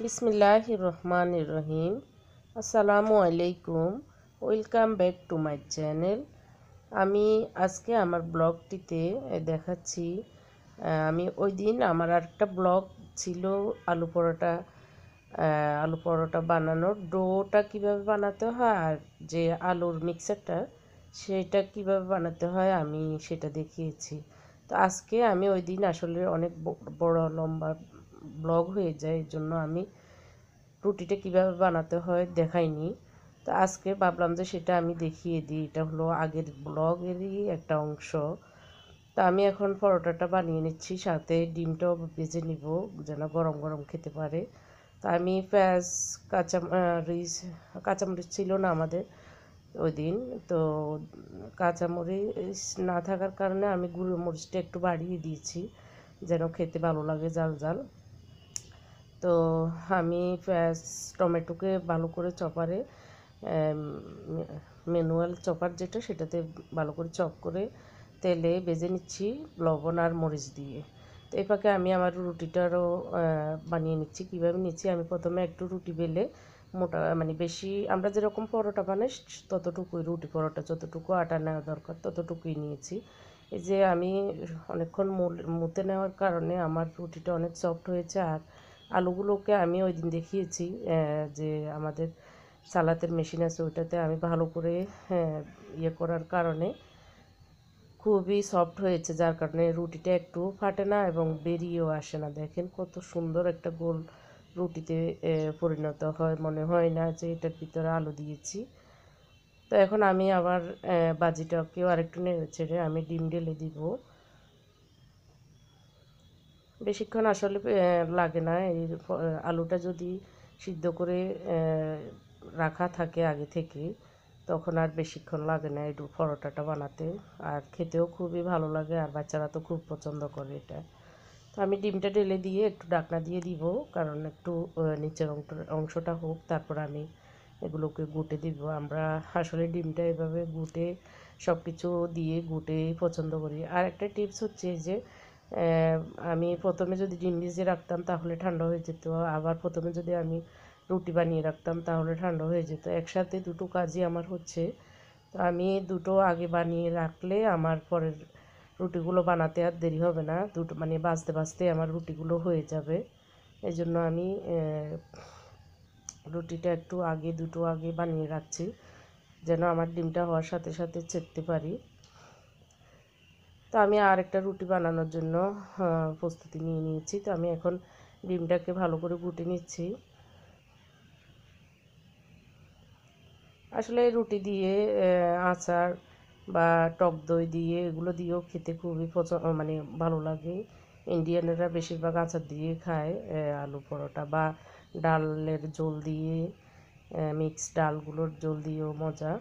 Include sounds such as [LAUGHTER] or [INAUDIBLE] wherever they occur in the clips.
বিসমিল্লাহ রহমান রহিম আসসালামু আলাইকুম। Welcome back to my channel. আমি আজকে আমার ব্লগটিতে দেখাচ্ছি আমি ওই দিন আমার আরেকটা ব্লগ ছিল আলু পরোটা আলু পরোটা বানানোর। ডোটা কীভাবে বানাতে হয় আর যে আলুর মিক্সারটা, সেটা কীভাবে বানাতে হয় আমি সেটা দেখিয়েছি। তো আজকে আমি ওই দিন আসলে অনেক বড় লম্বা ব্লগ হয়ে যায়, এই জন্য আমি রুটিটা কীভাবে বানাতে হয় দেখাইনি। তো আজকে ভাবলাম যে সেটা আমি দেখিয়ে দিই, এটা হলো আগের ব্লগেরই একটা অংশ। তো আমি এখন পরোটাটা বানিয়ে নিচ্ছি, সাথে ডিমটাও ভেজে নিব, যেন গরম গরম খেতে পারে। তো আমি পেঁয়াজ কাঁচা মরিচ কাঁচামরিচ ছিল না আমাদের ওই দিন, তো কাঁচামরিচ না থাকার কারণে আমি গুঁড়ো মরিচটা একটু বাড়িয়ে দিয়েছি, যেন খেতে ভালো লাগে জাল জাল তো আমি টমেটোকে ভালো করে চপারে ম্যানুয়াল চপার যেটা সেটাতে ভালো করে চপ করে তেলে ভেজে নিচ্ছি লবণ আর মরিচ দিয়ে। তো এই ফাঁকে আমি আমার রুটিটারও বানিয়ে নিচ্ছি। কীভাবে নিচ্ছি? আমি প্রথমে একটু রুটি বেলে মোটা মানে বেশি, আমরা যেরকম পরোটা বানাই ততটুকুই, রুটি পরোটা যতটুকু আটা নেওয়া দরকার ততটুকুই নিয়েছি। এই যে আমি অনেকক্ষণ মুতে নেওয়ার কারণে আমার রুটিটা অনেক সফট হয়েছে আর আলুগুলোকে আমি ওই দিন দেখিয়েছি যে আমাদের সালাতের মেশিন আছে ওইটাতে আমি ভালো করে ইয়ে করার কারণে খুবই সফট হয়েছে, যার কারণে রুটিটা একটু ফাটে না এবং বেরিয়েও আসে না। দেখেন কত সুন্দর একটা গোল রুটিতে পরিণত হয়, মনে হয় না যে এটার ভিতরে আলু দিয়েছি। তো এখন আমি আবার বাজিটাকেও আরেকটু নেড়ে ছেড়ে আমি ডিম ঢেলে দিব। বেশিক্ষণ আসলে লাগে না। এই আলুটা যদি সিদ্ধ করে রাখা থাকে আগে থেকে, তখন আর বেশিক্ষণ লাগে না এই পরোটাটা বানাতে। আর খেতেও খুবই ভালো লাগে, আর বাচ্চারা তো খুব পছন্দ করে এটা। তো আমি ডিমটা ঢেলে দিয়ে একটু ডাকনা দিয়ে দিব, কারণ একটু নিচের অংশটা হোক, তারপর আমি এগুলোকে গুটে দিব। আমরা আসলে ডিমটা এভাবে গুটে সব কিছু দিয়ে গুটে পছন্দ করি। আর একটা টিপস হচ্ছে যে আমি প্রথমে যদি ডিম ভিজিয়ে রাখতাম তাহলে ঠান্ডা হয়ে যেত, আবার প্রথমে যদি আমি রুটি বানিয়ে রাখতাম তাহলে ঠান্ডা হয়ে যেত। একসাথে দুটো কাজই আমার হচ্ছে। তো আমি দুটো আগে বানিয়ে রাখলে আমার পরের রুটিগুলো বানাতে আর দেরি হবে না। দুটো মানে বাজতে বাজতে আমার রুটিগুলো হয়ে যাবে। এই জন্য আমি রুটিটা একটু আগে, দুটো আগে বানিয়ে রাখছি, যেন আমার ডিমটা হওয়ার সাথে সাথে চেপতে পারি। তো আমি আর একটা রুটি বানানোর জন্য প্রস্তুতি নিয়ে নিয়েছি। তো আমি এখন ডিমটাকে ভালো করে গুটে নিচ্ছি। আসলে রুটি দিয়ে আচার বা টক দই দিয়ে এগুলো দিয়েও খেতে খুবই পছন্দ মানে ভালো লাগে। ইন্ডিয়ানেরা বেশিরভাগ আচার দিয়ে খায় আলু পরোটা বা ডালের ঝোল দিয়ে মিক্স ডালগুলোর জল দিয়েও মজা।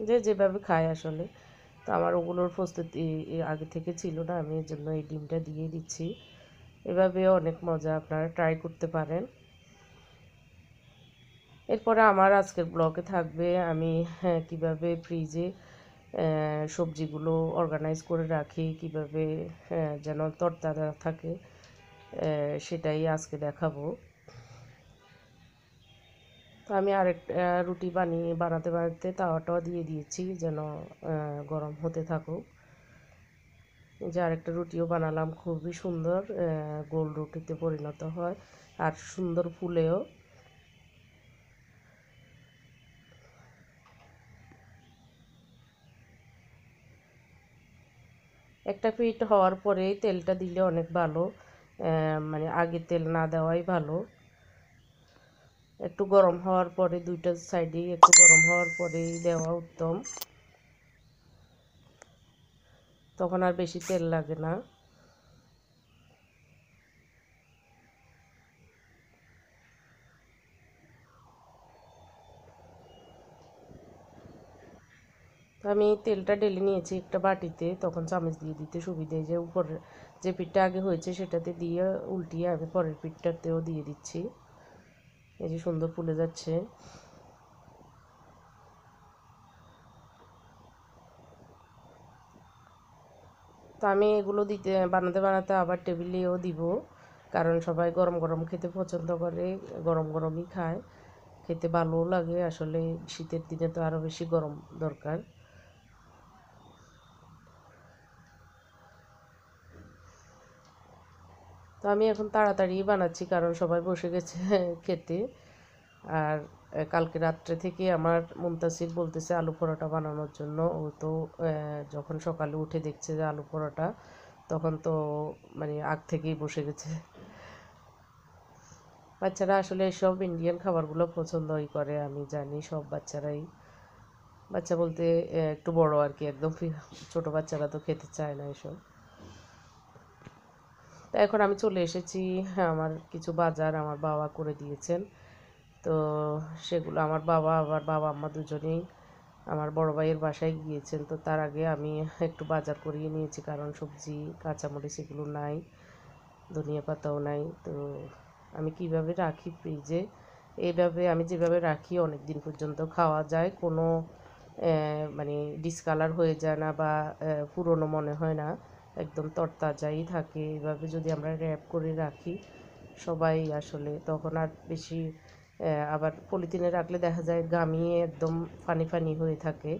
যে যেভাবে খায় আসলে। তো আমার ওগুলোর প্রস্তুতি আগে থেকে ছিল না, আমি এর জন্য এই ডিমটা দিয়ে দিচ্ছি। এভাবে অনেক মজা আপনারা ট্রাই করতে পারেন। এরপরে আমার আজকের ব্লগে থাকবে আমি হ্যাঁ কীভাবে ফ্রিজে সবজিগুলো অর্গানাইজ করে রাখি, কীভাবে যেন তরতাজা থাকে সেটাই আজকে দেখাবো। তো আমি আরেকটা রুটি বানিয়ে বানাতে বানাতে তাওয়াটাও দিয়ে দিয়েছি যেন গরম হতে থাকুক। যে আরেকটা রুটিও বানালাম, খুবই সুন্দর গোল রুটিতে পরিণত হয় আর সুন্দর ফুলেও। একটা পিঠ হওয়ার পরেই তেলটা দিলে অনেক ভালো মানে আগে তেল না দেওয়াই ভালো। একটু গরম হওয়ার পরে দুইটা সাইডে একটু গরম হওয়ার পরেই দেওয়া উত্তম। তখন আর বেশি তেল লাগে না। আমি তেলটা ঢেলে নিয়েছি একটা বাটিতে, তখন চামচ দিয়ে দিতে সুবিধে যে উপরে যে পিঠটা আগে হয়েছে সেটাতে দিয়ে উল্টিয়ে আমি পরের পিঠটাতেও দিয়ে দিচ্ছি। এই যে সুন্দর ফুলে যাচ্ছে। তো আমি এগুলো দিতে, বানাতে বানাতে আবার টেবিলেও দিব, কারণ সবাই গরম গরম খেতে পছন্দ করে, গরম গরমই খায়। খেতে ভালোও লাগে, আসলে শীতের দিনে তো আরও বেশি গরম দরকার। আমি এখন তাড়াতাড়ি বানাচ্ছি, কারণ সবাই বসে গেছে [LAUGHS] খেতে। আর কালকে রাত্রে থেকে আমার মুমতাসির বলতেছে আলু পরোটা বানানোর জন্য। ও তো যখন সকালে উঠে দেখছে যে আলু পরোটা, তখন তো মানে আগ থেকেই বসে গেছে। বাচ্চারা আসলে সব ইন্ডিয়ান খাবারগুলো পছন্দই করে, আমি জানি সব বাচ্চারাই। বাচ্চা বলতে একটু বড় আর কি, একদম ছোট বাচ্চারা তো খেতে চায় না এসব। তো এখন আমি চলে এসেছি আমার কিছু বাজার আমার বাবা করে দিয়েছেন। তো সেগুলো আমার বাবা আবার বাবা আম্মা দুজনেই আমার বড় ভাইয়ের বাসায় গিয়েছেন। তো তার আগে আমি একটু বাজার করিয়ে নিয়েছি, কারণ সবজি, কাঁচামরিচ এগুলো নাই, ধনিয়া পাতাও নাই। তো আমি কীভাবে রাখি ফ্রিজে? এইভাবে আমি যেভাবে রাখি অনেক দিন পর্যন্ত খাওয়া যায়। কোনো মানে ডিসকালার হয়ে যায় না বা পুরনো মনে হয় না। একদম তরতাজাই থাকে। এভাবে যদি আমরা র্যাপ করে রাখি, সবাই আসলে তখন আর বেশি আবার পলিথিনে রাখলে দেখা যায় গামিয়ে একদম ফানি ফানি হয়ে থাকে।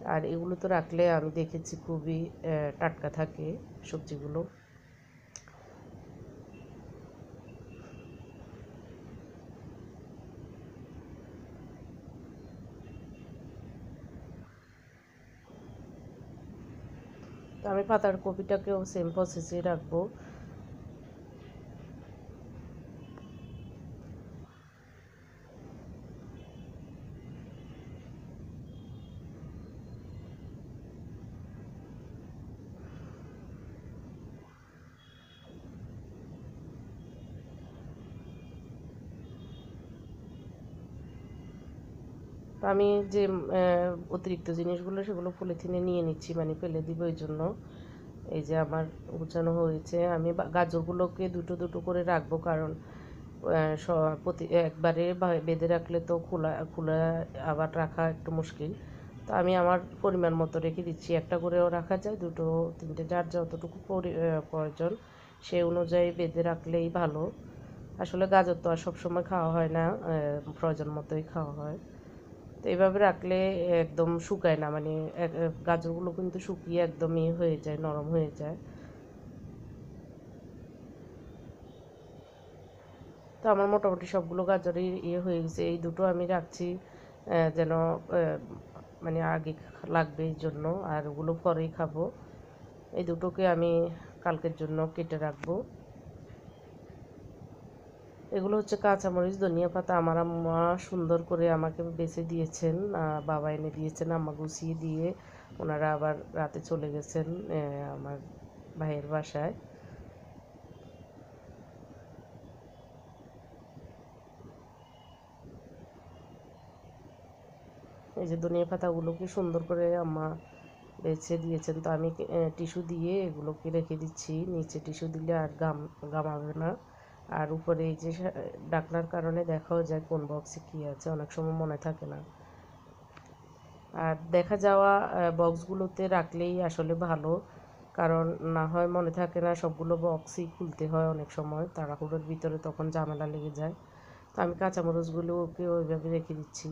আর এগুলো তো রাখলে আমি দেখেছি খুবই টাটকা থাকে সবজিগুলো। আমি পাতার কপিটাকেও সেম প্রসেসে রাখব। আমি যে অতিরিক্ত জিনিসগুলো সেগুলো পলিথিনে নিয়ে নিচ্ছি মানে ফেলে দিব এই জন্য। এই যে আমার গুছানো হয়েছে, আমি গাজরগুলোকে দুটো দুটো করে রাখব কারণ প্রতি, একবারে বেঁধে রাখলে তো খোলা খোলা আবার রাখা একটু মুশকিল। তো আমি আমার পরিমাণ মতো রেখে দিচ্ছি। একটা করেও রাখা যায়, দুটো, তিনটে, যার যতটুকু প্রয়োজন সেই অনুযায়ী বেঁধে রাখলেই ভালো। আসলে গাজর তো আর সবসময় খাওয়া হয় না প্রয়োজন মতোই খাওয়া হয়। তো এইভাবে রাখলে একদম শুকায় না মানে গাজরগুলো কিন্তু শুকিয়ে একদম ইয়ে হয়ে যায়, নরম হয়ে যায়। তো আমার মোটামুটি সবগুলো গাজরই ইয়ে হয়ে গেছে, এই দুটো আমি রাখছি যেন মানে আগে লাগবে এই জন্য, আর ওগুলো পরেই খাব। এই দুটোকে আমি কালকের জন্য কেটে রাখব। এগুলো হচ্ছে কাঁচামরিচ, ধনিয়া পাতা। আমার আম্মা সুন্দর করে আমাকে বেছে দিয়েছেন। বাবা এনে দিয়েছেন, আম্মা গুছিয়ে দিয়ে ওনারা আবার রাতে চলে গেছেন আমার ভাইয়ের বাসায়। এই যে ধনিয়া পাতাগুলোকে সুন্দর করে আম্মা বেছে দিয়েছেন, তো আমি টিস্যু দিয়ে এগুলোকে রেখে দিচ্ছি। নিচে টিস্যু দিলে আর গাম, গামাবে না। আর উপরে এই যে ডাকনার কারণে দেখাও যায় কোন বক্সে কি আছে, অনেক সময় মনে থাকে না। আর দেখা যাওয়া বক্সগুলোতে রাখলেই আসলে ভালো, কারণ না হয় মনে থাকে না সবগুলো বক্সই খুলতে হয় অনেক সময়, তাড়াহুড়োর ভিতরে তখন ঝামেলা লেগে যায়। তো আমি কাঁচামরিচগুলোকে ওইভাবে রেখে দিচ্ছি।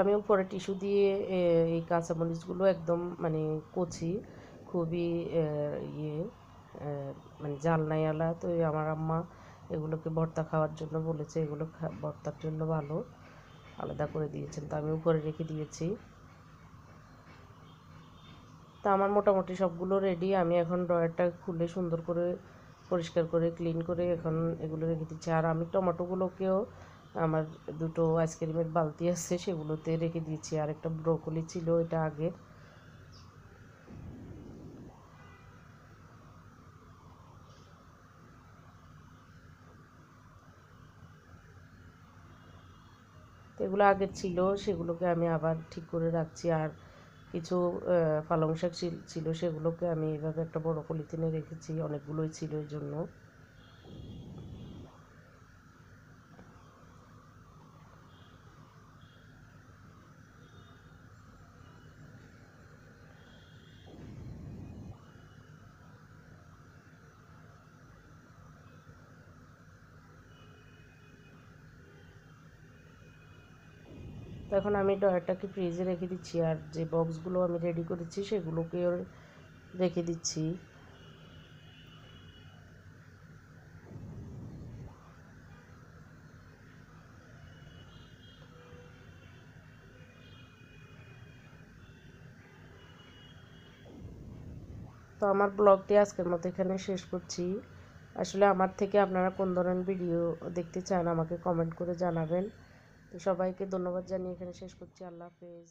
আমি উপরে টিস্যু দিয়ে এই কাঁচামরিচগুলো একদম মানে কচি, খুবই ইয়ে মানে জাল নাইয়ালা তো আমার আম্মা এগুলোকে ভর্তা খাওয়ার জন্য বলেছে, এগুলো ভর্তার জন্য ভালো, আলাদা করে দিয়েছেন। তো আমি উপরে রেখে দিয়েছি। তা আমার মোটামুটি সবগুলো রেডি আমি এখন ড্রয়ারটা খুলে সুন্দর করে, পরিষ্কার করে ক্লিন করে এখন এগুলো রেখে দিচ্ছি। আর আমি টমেটোগুলোকেও আমার দুটো আইসক্রিমের বালতি আছে, সেগুলোতে রেখে দিয়েছি। আর একটা ব্রোকলি ছিল, এটা আগে। এগুলো আগের ছিল, সেগুলোকে আমি আবার ঠিক করে রাখছি। আর কিছু পালং শাক ছিল, সেগুলোকে আমি এভাবে একটা বড় পলিথিনে রেখেছি, অনেকগুলোই ছিল এই জন্য। এখন আমি ডয়ারটাকে ফ্রিজে রেখে দিচ্ছি আর যে বক্সগুলো আমি রেডি করেছি সেগুলোকেও রেখে দিচ্ছি। তো আমার ব্লগটি আজকের মতো এখানে শেষ করছি। আসলে আমার থেকে আপনারা কোন ধরনের ভিডিও দেখতে চান আমাকে কমেন্ট করে জানাবেন। তো সবাইকে ধন্যবাদ জানিয়ে এখানে শেষ করছি। আল্লাহ হাফেজ।